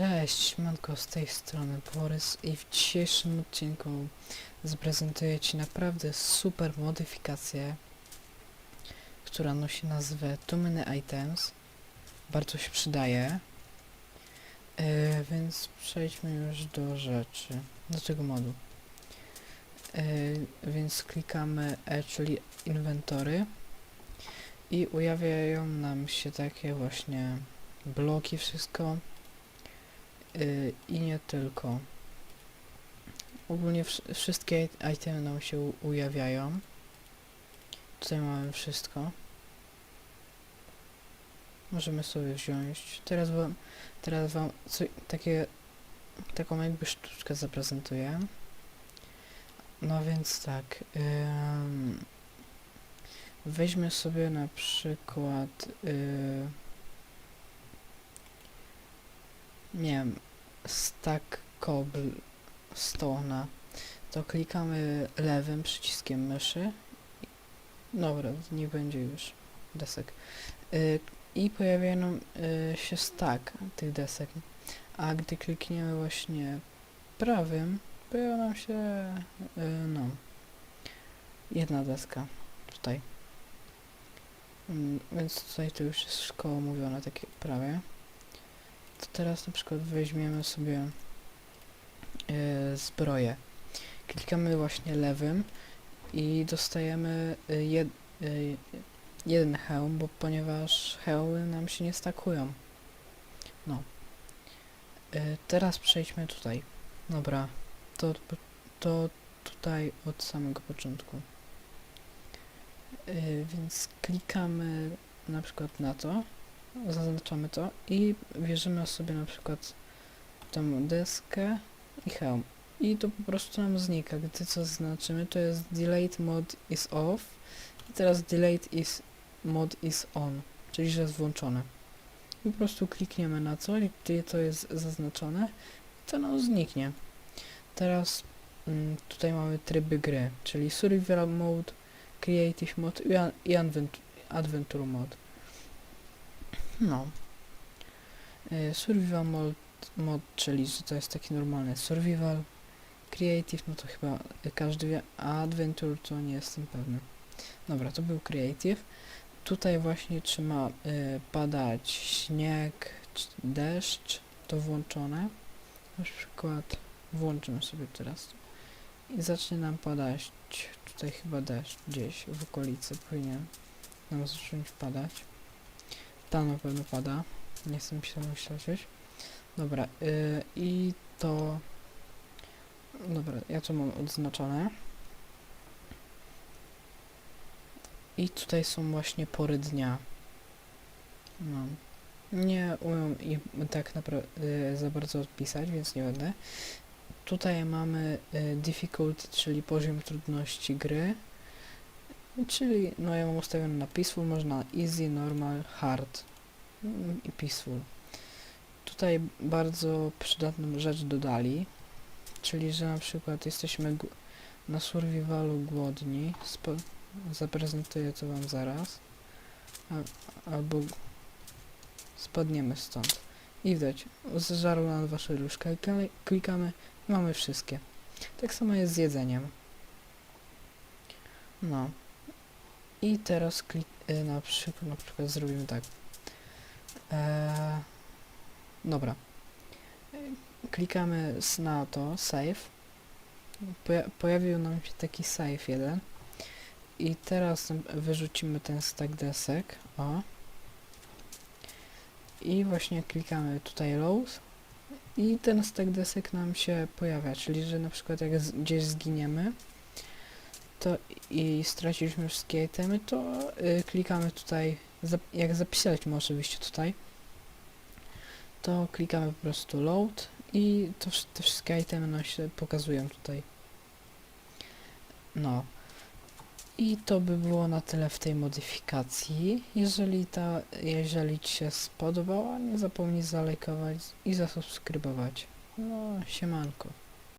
Cześć, manko z tej strony Borys i w dzisiejszym odcinku zaprezentuję Ci naprawdę super modyfikację, która nosi nazwę Too Many Items. Bardzo się przydaje. E, więc przejdźmy już do rzeczy, do tego modu. E, więc klikamy E, czyli inwentory i ujawiają nam się takie właśnie bloki, wszystko. Yy, I nie tylko. Ogólnie wsz- wszystkie it- itemy nam się ujawiają. Tutaj mamy wszystko. Możemy sobie wziąć. Teraz wam, teraz wam co, takie, taką jakby sztuczkę zaprezentuję. No więc tak. weźmy sobie na przykład. Yy, nie wiem, stack cobblestone'a, to klikamy lewym przyciskiem myszy. Dobra, niech będzie już desek. Y, I pojawia nam y, się stack tych desek. A gdy klikniemy właśnie prawym, pojawia nam się y, no jedna deska tutaj. Mm, Więc tutaj to już jest szkoła omówione takie prawie to teraz na przykład weźmiemy sobie e, zbroję. Klikamy właśnie lewym i dostajemy e, jed, e, jeden hełm, bo ponieważ hełmy nam się nie stakują. No. E, teraz przejdźmy tutaj. Dobra, to, to tutaj od samego początku. E, więc klikamy na przykład na to zaznaczamy to i bierzemy sobie na przykład tą deskę i hełm. I to po prostu nam znika. Gdy co zaznaczymy, to jest delayed mode is off i teraz delayed is mode is on, czyli że jest włączone. I po prostu klikniemy na co, gdzie to jest zaznaczone, to nam zniknie. Teraz mm, tutaj mamy tryby gry, czyli survival mode, creative mode i, adventure mode. No. Y, Survival mod, mod, czyli że to jest taki normalny survival. Creative, no to chyba każdy wie, adventure to nie jestem pewny. Dobra, to był creative. Tutaj właśnie trzyma y, padać śnieg, deszcz, to włączone. Na przykład włączymy sobie teraz. I zacznie nam padać tutaj chyba deszcz gdzieś w okolicy powinien nam zacząć padać. Tam na pewno pada. Nie chcę mi się tam. Dobra, yy, i to... Dobra, ja to mam odznaczone. I tutaj są właśnie pory dnia. No. Nie umiem ich tak naprawdę za bardzo odpisać, więc nie będę. Tutaj mamy y, difficulty, czyli poziom trudności gry. Czyli, no ja mam ustawione na peaceful, można easy, normal, hard mm, i peaceful. Tutaj bardzo przydatną rzecz dodali, czyli że na przykład jesteśmy na survivalu głodni, spo- zaprezentuję to wam zaraz, Al- albo spadniemy stąd. I widać, zżarł nam wasze różka, klikamy i mamy wszystkie. Tak samo jest z jedzeniem. No. I teraz klik, y, na, przykład, na przykład zrobimy tak. Eee, dobra. Klikamy na to, save. Poja pojawił nam się taki save jeden. I teraz wyrzucimy ten stack desek. O. I właśnie klikamy tutaj load. I ten stack desek nam się pojawia, czyli że na przykład jak gdzieś zginiemy, to i straciliśmy wszystkie itemy, to y, klikamy tutaj, zap jak zapisaliśmy oczywiście tutaj, to klikamy po prostu load i to, te wszystkie itemy nam się pokazują tutaj. No. I to by było na tyle w tej modyfikacji. Jeżeli ta, jeżeli Ci się spodobała, nie zapomnij zalajkować i zasubskrybować. No, siemanko.